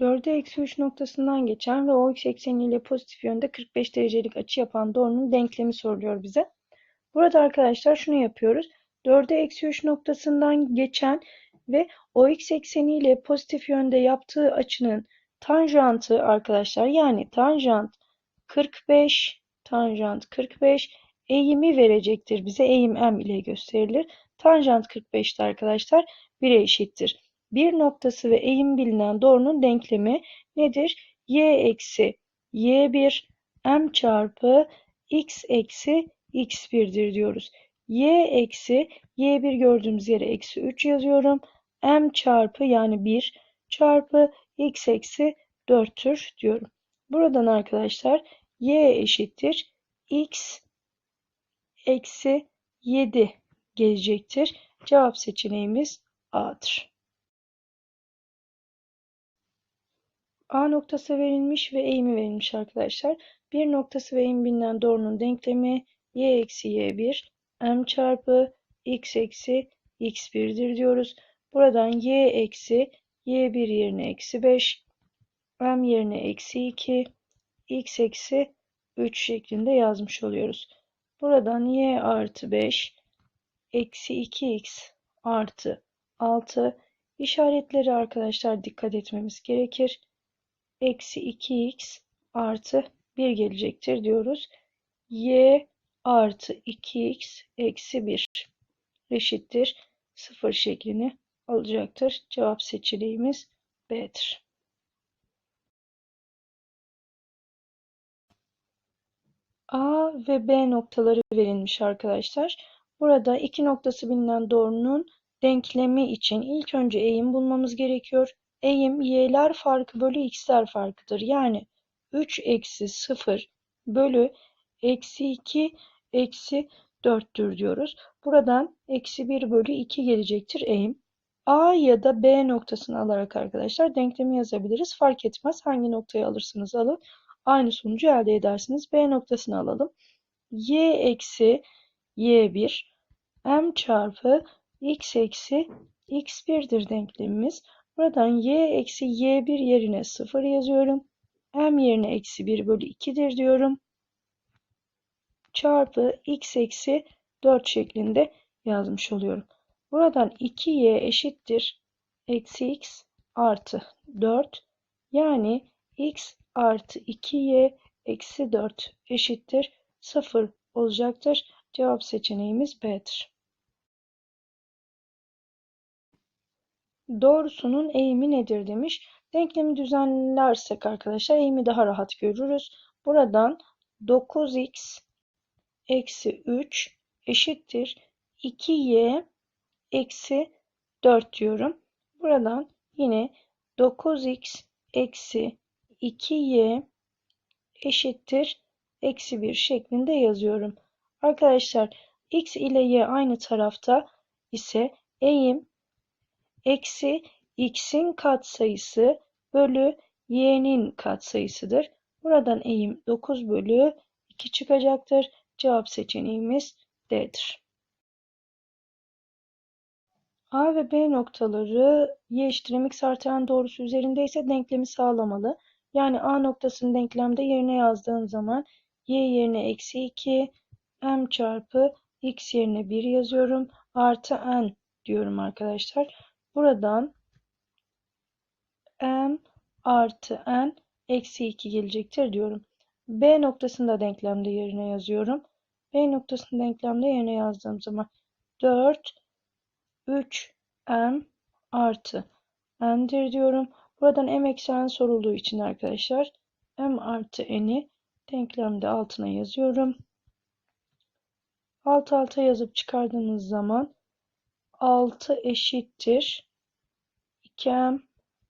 4'e eksi 3 noktasından geçen ve o x ekseniyle pozitif yönde 45 derecelik açı yapan doğrunun denklemi soruluyor bize. Burada arkadaşlar şunu yapıyoruz. 4'e eksi 3 noktasından geçen ve o x ekseniyle pozitif yönde yaptığı açının tanjantı arkadaşlar yani tanjant 45 tanjant 45 eğimi verecektir. Bize eğim m ile gösterilir. Tanjant 45'te arkadaşlar 1'e eşittir. Bir noktası ve eğim bilinen doğrunun denklemi nedir? y eksi y1 m çarpı x eksi x1'dir diyoruz. y eksi y1 gördüğümüz yere eksi 3 yazıyorum. m çarpı yani 1 çarpı x eksi 4'tür diyorum. Buradan arkadaşlar y eşittir x eksi 7 gelecektir. Cevap seçeneğimiz A'dır. A noktası verilmiş ve eğimi verilmiş arkadaşlar. Bir noktası ve eğim bilinen doğrunun denklemi y eksi y1 m çarpı x eksi x1'dir diyoruz. Buradan y eksi y1 yerine eksi 5 m yerine eksi 2 x eksi 3 şeklinde yazmış oluyoruz. Buradan y artı 5 eksi 2x artı 6 işaretleri arkadaşlar dikkat etmemiz gerekir. Eksi 2x artı 1 gelecektir diyoruz. y artı 2x eksi 1 eşittir 0 şeklini alacaktır. Cevap seçeneğimiz B'dir. A ve B noktaları verilmiş arkadaşlar. Burada iki noktası bilinen doğrunun denklemi için ilk önce eğim bulmamız gerekiyor. Eğim y'ler farkı bölü x'ler farkıdır. Yani 3 eksi 0 bölü eksi 2 eksi 4'tür diyoruz. Buradan eksi 1 bölü 2 gelecektir eğim. A ya da B noktasını alarak arkadaşlar denklemi yazabiliriz. Fark etmez hangi noktayı alırsınız alın. Aynı sonucu elde edersiniz. B noktasını alalım. Y eksi Y1 M çarpı X eksi X1'dir denklemimiz. Buradan Y eksi Y1 yerine 0 yazıyorum. M yerine eksi 1 bölü 2'dir diyorum. Çarpı X eksi 4 şeklinde yazmış oluyorum. Buradan 2y eşittir. Eksi x artı 4. Yani x artı 2y eksi 4 eşittir 0 olacaktır. Cevap seçeneğimiz B'dir. Doğrusunun eğimi nedir demiş. Denklemi düzenlersek arkadaşlar eğimi daha rahat görürüz. Buradan 9x eksi 3 eşittir 2y eksi 4 diyorum. Buradan yine 9x eksi 2y eşittir eksi 1 şeklinde yazıyorum. Arkadaşlar x ile y aynı tarafta ise eğim eksi x'in katsayısı bölü y'nin katsayısıdır. Buradan eğim 9 bölü 2 çıkacaktır. Cevap seçeneğimiz D'dir. A ve B noktaları y eşittir mx artı n doğrusu üzerindeyse denklemi sağlamalı. Yani A noktasını denklemde yerine yazdığım zaman y yerine eksi 2 m çarpı x yerine 1 yazıyorum. Artı n diyorum arkadaşlar. Buradan m artı n eksi 2 gelecektir diyorum. B noktasını da denklemde yerine yazıyorum. B noktasını denklemde yerine yazdığım zaman 4 3m artı n'dir diyorum. Buradan m eksi n sorulduğu için arkadaşlar m artı n'i denklemde altına yazıyorum. Alt alta yazıp çıkardığımız zaman 6 eşittir 2m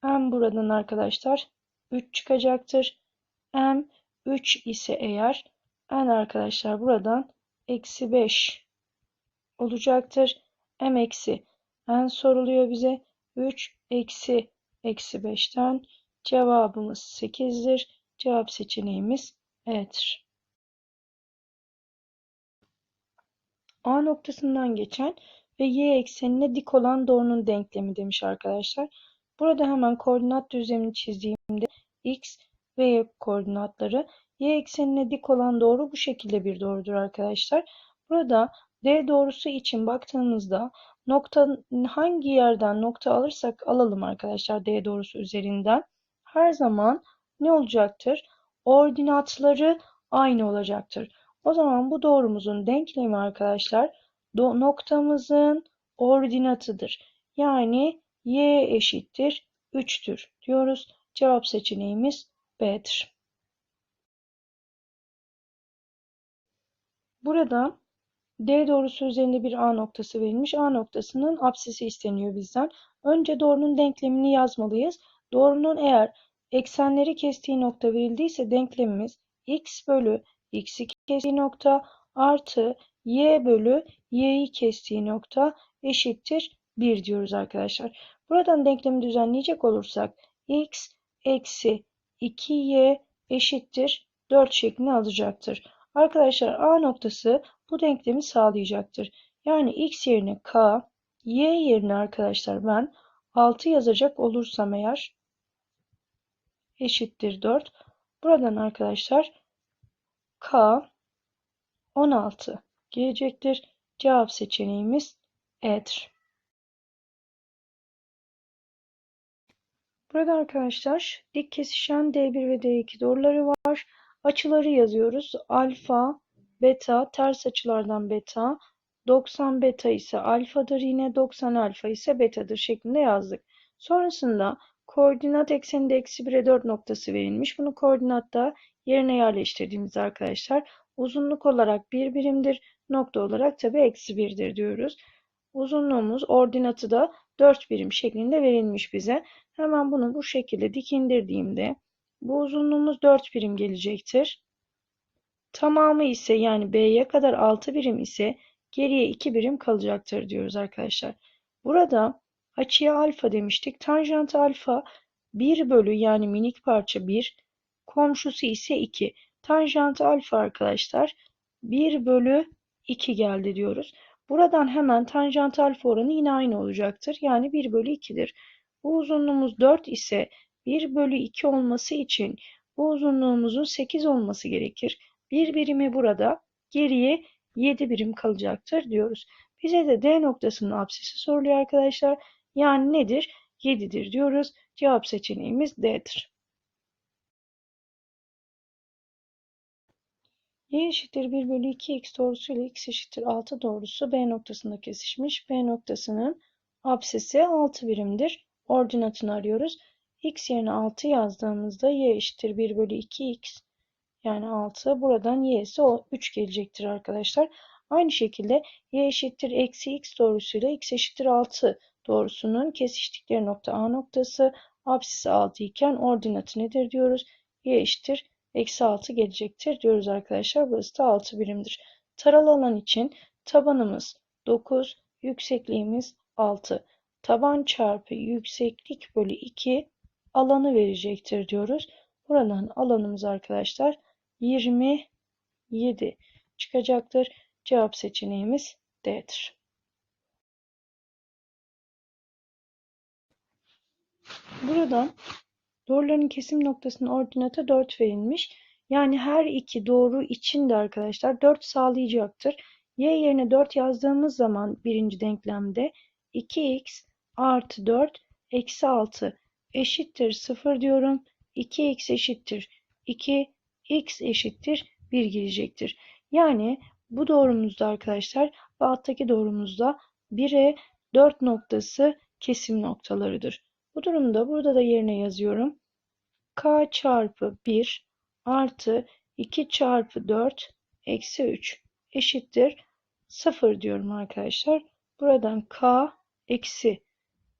m buradan arkadaşlar 3 çıkacaktır. m 3 ise eğer n arkadaşlar buradan eksi 5 olacaktır m eksi n soruluyor bize. 3 eksi eksi 5'ten cevabımız 8'dir. Cevap seçeneğimiz E'dir. A noktasından geçen ve y eksenine dik olan doğrunun denklemi demiş arkadaşlar. Burada hemen koordinat düzlemini çizdiğimde x ve y koordinatları y eksenine dik olan doğru bu şekilde bir doğrudur arkadaşlar. Burada D doğrusu için baktığımızda nokta hangi yerden nokta alırsak alalım arkadaşlar D doğrusu üzerinden her zaman ne olacaktır? Ordinatları aynı olacaktır. O zaman bu doğrumuzun denklemi arkadaşlar noktamızın ordinatıdır. Yani y eşittir 3'tür diyoruz. Cevap seçeneğimiz B'dir. Burada D doğrusu üzerinde bir A noktası verilmiş. A noktasının apsisi isteniyor bizden. Önce doğrunun denklemini yazmalıyız. Doğrunun eğer eksenleri kestiği nokta verildiyse denklemimiz x bölü x'i kestiği nokta artı y bölü y'yi kestiği nokta eşittir 1 diyoruz arkadaşlar. Buradan denklemi düzenleyecek olursak x eksi 2y eşittir 4 şeklini alacaktır. Arkadaşlar A noktası bu denklemi sağlayacaktır. Yani x yerine k, y yerine arkadaşlar ben 6 yazacak olursam eğer eşittir 4. Buradan arkadaşlar k 16 gelecektir. Cevap seçeneğimiz E'dir. Burada arkadaşlar dik kesişen D1 ve D2 doğruları var. Açıları yazıyoruz. Alfa, beta, ters açılardan beta. 90 beta ise alfadır yine 90 alfa ise betadır şeklinde yazdık. Sonrasında koordinat ekseninde eksi 1'e 4 noktası verilmiş. Bunu koordinatta yerine yerleştirdiğimiz arkadaşlar uzunluk olarak 1 birimdir. Nokta olarak tabi eksi 1'dir diyoruz. Uzunluğumuz ordinatı da 4 birim şeklinde verilmiş bize. Hemen bunu bu şekilde dik indirdiğimde bu uzunluğumuz 4 birim gelecektir. Tamamı ise yani B'ye kadar 6 birim ise geriye 2 birim kalacaktır diyoruz arkadaşlar. Burada açıya alfa demiştik. Tanjant alfa 1 bölü yani minik parça 1. Komşusu ise 2. Tanjant alfa arkadaşlar 1 bölü 2 geldi diyoruz. Buradan hemen tanjant alfa oranı yine aynı olacaktır. Yani 1 bölü 2'dir. Bu uzunluğumuz 4 ise 1 bölü 2 olması için bu uzunluğumuzun 8 olması gerekir. Bir birimi burada geriye 7 birim kalacaktır diyoruz. Bize de D noktasının apsisi soruluyor arkadaşlar. Yani nedir? 7'dir diyoruz. Cevap seçeneğimiz D'dir. Y eşittir 1 bölü 2x doğrusu ile x eşittir 6 doğrusu B noktasında kesişmiş. B noktasının apsisi 6 birimdir. Ordinatını arıyoruz. x yerine 6 yazdığımızda y eşittir 1 bölü 2x yani 6. Buradan y ise o 3 gelecektir arkadaşlar. Aynı şekilde y eşittir eksi x doğrusuyla x eşittir 6 doğrusunun kesiştikleri nokta A noktası. Apsisi 6 iken ordinatı nedir diyoruz. y eşittir eksi 6 gelecektir diyoruz arkadaşlar. Burası da 6 birimdir. Taralı alan için tabanımız 9, yüksekliğimiz 6. Taban çarpı yükseklik bölü 2 alanı verecektir diyoruz. Buradan alanımız arkadaşlar 27 çıkacaktır. Cevap seçeneğimiz D'dir. Buradan doğruların kesim noktasının ordinatı 4 verilmiş. Yani her iki doğru için de arkadaşlar 4 sağlayacaktır. Y yerine 4 yazdığımız zaman birinci denklemde 2x artı 4 eksi 6 eşittir 0 diyorum. 2x eşittir 2, x eşittir 1 gelecektir. Yani bu doğrumuzda arkadaşlar ve alttaki doğrumuzda 1'e 4 noktası kesim noktalarıdır. Bu durumda burada da yerine yazıyorum. k çarpı 1 artı 2 çarpı 4 eksi 3 eşittir 0 diyorum arkadaşlar. Buradan k eksi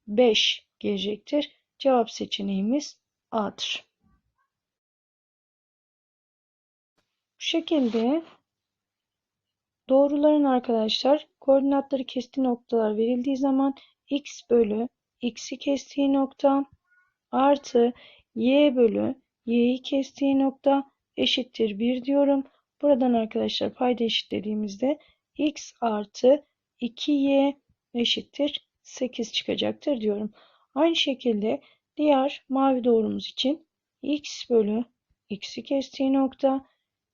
5 gelecektir. Cevap seçeneğimiz A'dır. Bu şekilde doğruların arkadaşlar koordinatları kestiği noktalar verildiği zaman x bölü x'i kestiği nokta artı y bölü y'yi kestiği nokta eşittir 1 diyorum. Buradan arkadaşlar payda eşitlediğimizde x artı 2y eşittir 8 çıkacaktır diyorum. Aynı şekilde diğer mavi doğrumuz için x bölü x'i kestiği nokta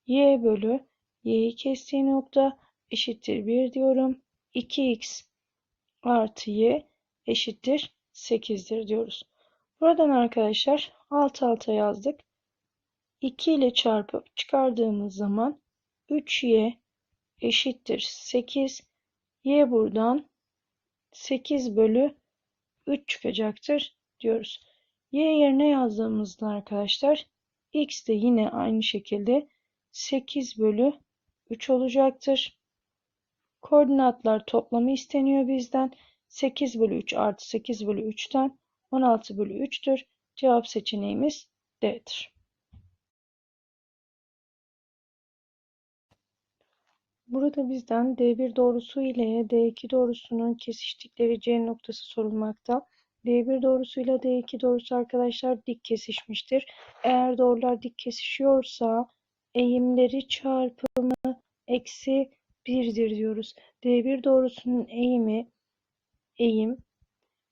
y bölü y'yi kestiği nokta eşittir 1 diyorum. 2x artı y eşittir 8'dir diyoruz. Buradan arkadaşlar alt alta yazdık. 2 ile çarpıp çıkardığımız zaman 3y eşittir 8. y buradan 8 bölü 3 çıkacaktır diyoruz. y yerine yazdığımızda arkadaşlar x de yine aynı şekilde 8 bölü 3 olacaktır. Koordinatlar toplamı isteniyor bizden. 8 bölü 3 artı 8 bölü 3'ten 16 bölü 3'tür. Cevap seçeneğimiz D'dir. Burada bizden D1 doğrusu ile D2 doğrusunun kesiştikleri C noktası sorulmakta. D1 doğrusuyla D2 doğrusu arkadaşlar dik kesişmiştir. Eğer doğrular dik kesişiyorsa eğimleri çarpımı eksi 1'dir diyoruz. D1 doğrusunun eğimi eğim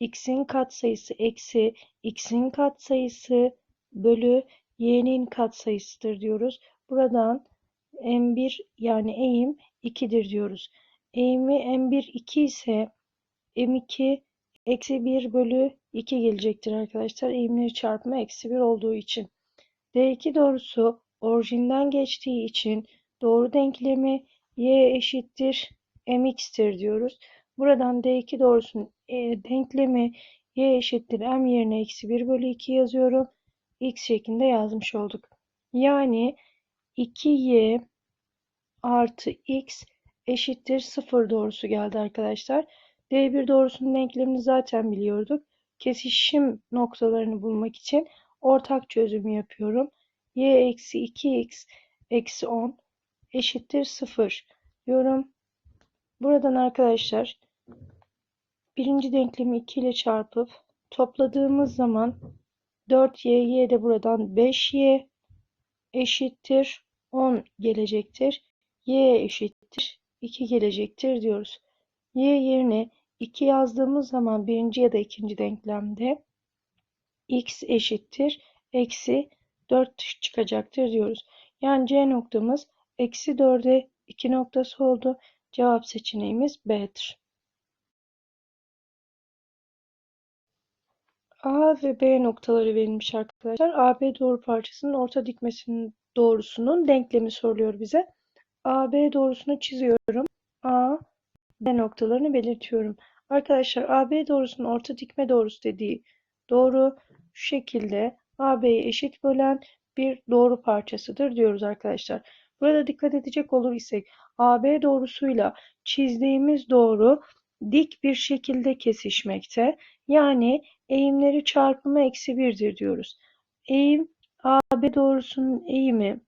x'in katsayısı eksi x'in katsayısı bölü y'nin katsayısıdır diyoruz. Buradan m1 yani eğim 2'dir diyoruz. Eğimi m1 2 ise m2 eksi 1 bölü 2 gelecektir arkadaşlar. Eğimleri çarpımı eksi 1 olduğu için. D2 doğrusu orijinden geçtiği için doğru denklemi y eşittir mx'tir diyoruz. Buradan D2 doğrusunun e, denklemi y eşittir m yerine eksi 1 bölü 2 yazıyorum. x şeklinde yazmış olduk. Yani 2y artı x eşittir 0 doğrusu geldi arkadaşlar. D1 doğrusunun denklemini zaten biliyorduk. Kesişim noktalarını bulmak için ortak çözümü yapıyorum. y eksi 2x eksi 10 eşittir 0 diyorum. Buradan arkadaşlar birinci denklemi 2 ile çarpıp topladığımız zaman 4y, y de buradan 5y eşittir 10 gelecektir. y eşittir 2 gelecektir diyoruz. y yerine 2 yazdığımız zaman birinci ya da ikinci denklemde x eşittir eksi 4 çıkacaktır diyoruz. Yani C noktamız eksi 4'e 2 noktası oldu. Cevap seçeneğimiz B'dir. A ve B noktaları verilmiş arkadaşlar. AB doğru parçasının orta dikmesinin doğrusunun denklemi soruluyor bize. AB doğrusunu çiziyorum. A, B noktalarını belirtiyorum. Arkadaşlar AB doğrusunun orta dikme doğrusu dediği doğru şu şekilde AB'yi eşit bölen bir doğru parçasıdır diyoruz arkadaşlar. Burada dikkat edecek olur isek AB doğrusuyla çizdiğimiz doğru dik bir şekilde kesişmekte. Yani eğimleri çarpımı eksi 1'dir diyoruz. Eğim AB doğrusunun eğimi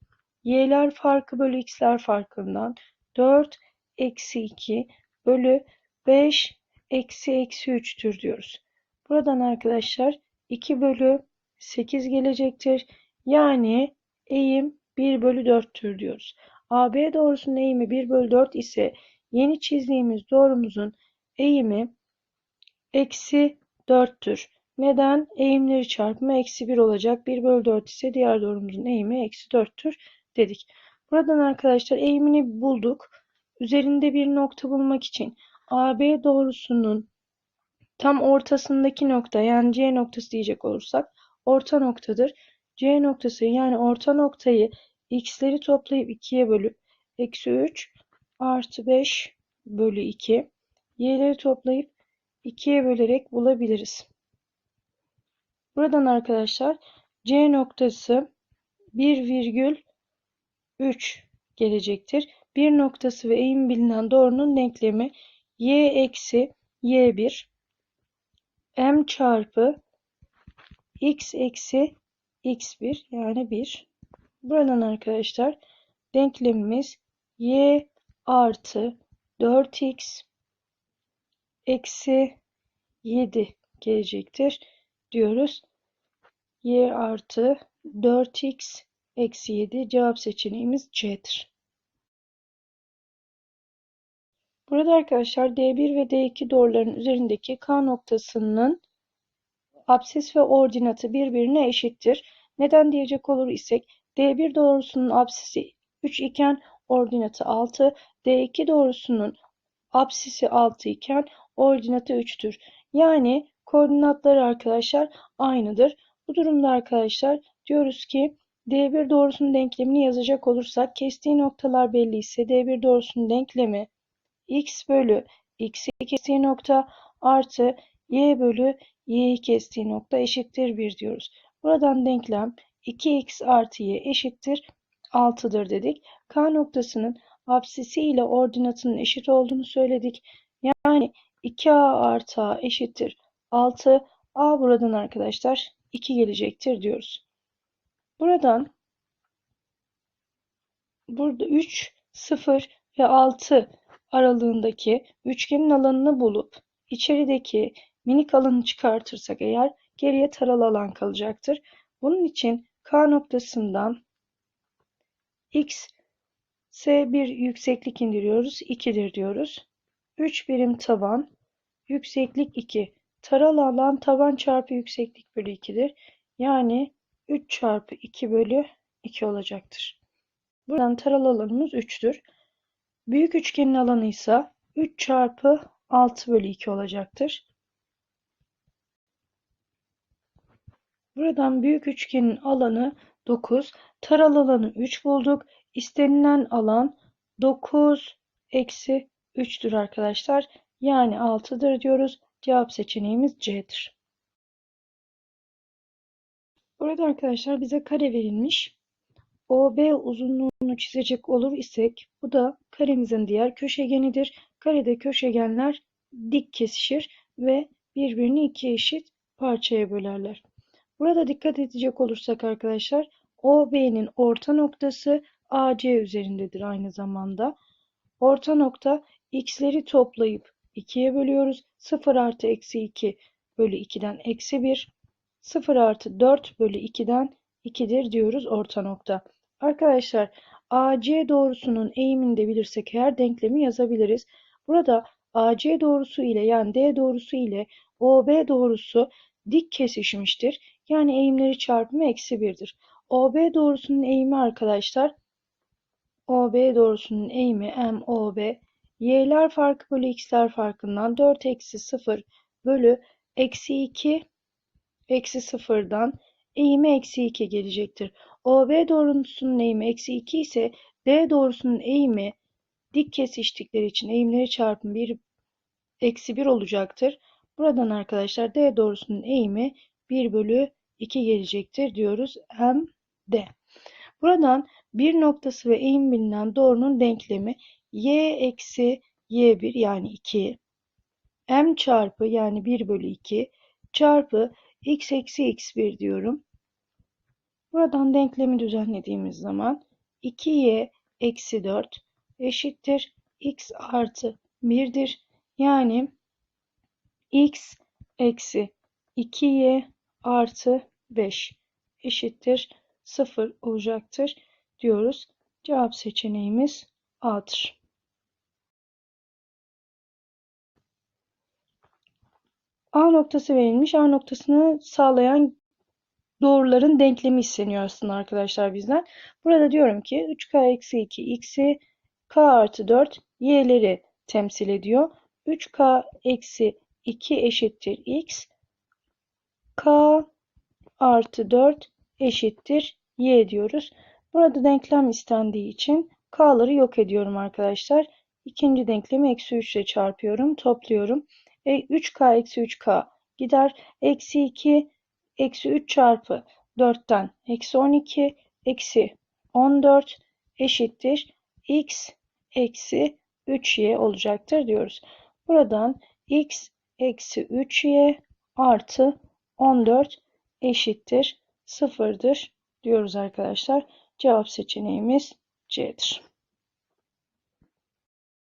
y'ler farkı bölü x'ler farkından 4 eksi 2 bölü 5 eksi eksi 3'tür diyoruz. Buradan arkadaşlar 2 bölü 8 gelecektir. Yani eğim 1 bölü 4'tür diyoruz. AB doğrusunun eğimi 1 bölü 4 ise yeni çizdiğimiz doğrumuzun eğimi eksi 4'tür. Neden? Eğimleri çarpımı eksi 1 olacak. 1 bölü 4 ise diğer doğrumuzun eğimi eksi 4'tür dedik. Buradan arkadaşlar eğimini bulduk. Üzerinde bir nokta bulmak için AB doğrusunun tam ortasındaki nokta yani C noktası diyecek olursak orta noktadır. C noktası yani orta noktayı x'leri toplayıp 2'ye bölüp eksi 3 artı 5 bölü 2 y'leri toplayıp 2'ye bölerek bulabiliriz. Buradan arkadaşlar C noktası 1,3 gelecektir. Bir noktası ve eğim bilinen doğrunun denklemi y eksi y1 m çarpı x eksi x1 yani 1. Buradan arkadaşlar denklemimiz y artı 4x eksi 7 gelecektir diyoruz. y artı 4x eksi 7 cevap seçeneğimiz C'dir. Burada arkadaşlar D1 ve D2 doğruların üzerindeki K noktasının absis ve ordinatı birbirine eşittir. Neden diyecek olur isek D1 doğrusunun absisi 3 iken ordinatı 6, D2 doğrusunun absisi 6 iken ordinatı 3'tür. Yani koordinatları arkadaşlar aynıdır. Bu durumda arkadaşlar diyoruz ki D1 doğrusunun denklemini yazacak olursak kestiği noktalar belli ise D1 doğrusunun denklemi x bölü x'i kestiği nokta artı y bölü y'yi kestiği nokta eşittir 1 diyoruz. Buradan denklem 2x artı y eşittir 6'dır dedik. K noktasının absisi ile ordinatının eşit olduğunu söyledik. Yani 2a artı a eşittir 6. a buradan arkadaşlar 2 gelecektir diyoruz. Buradan burada 3, 0 ve 6 aralığındaki üçgenin alanını bulup içerideki minik alanı çıkartırsak eğer geriye taralı alan kalacaktır. Bunun için K noktasından x S1 yükseklik indiriyoruz. 2'dir diyoruz. 3 birim taban. Yükseklik 2. Taralı alan taban çarpı yükseklik bölü 2'dir. Yani 3 çarpı 2 bölü 2 olacaktır. Buradan taralı alanımız 3'tür. Büyük üçgenin alanı ise 3 çarpı 6 bölü 2 olacaktır. Buradan büyük üçgenin alanı 9. Taralı alanı 3 bulduk. İstenilen alan 9 eksi 3'tür arkadaşlar. Yani 6'dır diyoruz. Cevap seçeneğimiz C'dir. Burada arkadaşlar bize kare verilmiş. OB uzunluğunu çizecek olur isek bu da karemizin diğer köşegenidir. Karede köşegenler dik kesişir ve birbirini iki eşit parçaya bölerler. Burada dikkat edecek olursak arkadaşlar OB'nin orta noktası AC üzerindedir aynı zamanda. Orta nokta x'leri toplayıp 2'ye bölüyoruz. 0 artı eksi 2 bölü 2'den eksi 1. 0 artı 4 bölü 2'den 2'dir diyoruz orta nokta. Arkadaşlar AC doğrusunun eğimini de bilirsek eğer denklemi yazabiliriz. Burada AC doğrusu ile yani D doğrusu ile OB doğrusu dik kesişmiştir. Yani eğimleri çarpımı eksi 1'dir. OB doğrusunun eğimi arkadaşlar OB doğrusunun eğimi MOB y'ler farkı bölü x'ler farkından 4 eksi 0 bölü eksi 2 eksi 0'dan eğimi eksi 2 gelecektir. OB doğrusunun eğimi eksi 2 ise D doğrusunun eğimi dik kesiştikleri için eğimleri çarpım 1 eksi 1 olacaktır. Buradan arkadaşlar D doğrusunun eğimi 1 bölü 2 gelecektir diyoruz. M D. Buradan bir noktası ve eğim bilinen doğrunun denklemi y eksi y1 yani 2 m çarpı yani 1 bölü 2 çarpı x eksi x1 diyorum. Buradan denklemi düzenlediğimiz zaman 2y eksi 4 eşittir x artı 1'dir. Yani x eksi 2y artı 5 eşittir 0 olacaktır diyoruz. Cevap seçeneğimiz A'dır. A noktası verilmiş. A noktasını sağlayan doğruların denklemi isteniyor aslında arkadaşlar bizden. Burada diyorum ki 3K eksi 2 x'i K artı 4 y'leri temsil ediyor. 3K eksi 2 eşittir x. K artı 4 eşittir y diyoruz. Burada denklem istendiği için k'ları yok ediyorum arkadaşlar. İkinci denklemi eksi 3 ile çarpıyorum. Topluyorum. E, 3k eksi 3k gider. Eksi 2 eksi 3 çarpı 4'ten eksi 12 eksi 14 eşittir. x eksi 3y olacaktır diyoruz. Buradan x eksi 3y artı 14 eşittir sıfırdır diyoruz arkadaşlar. Cevap seçeneğimiz C'dir.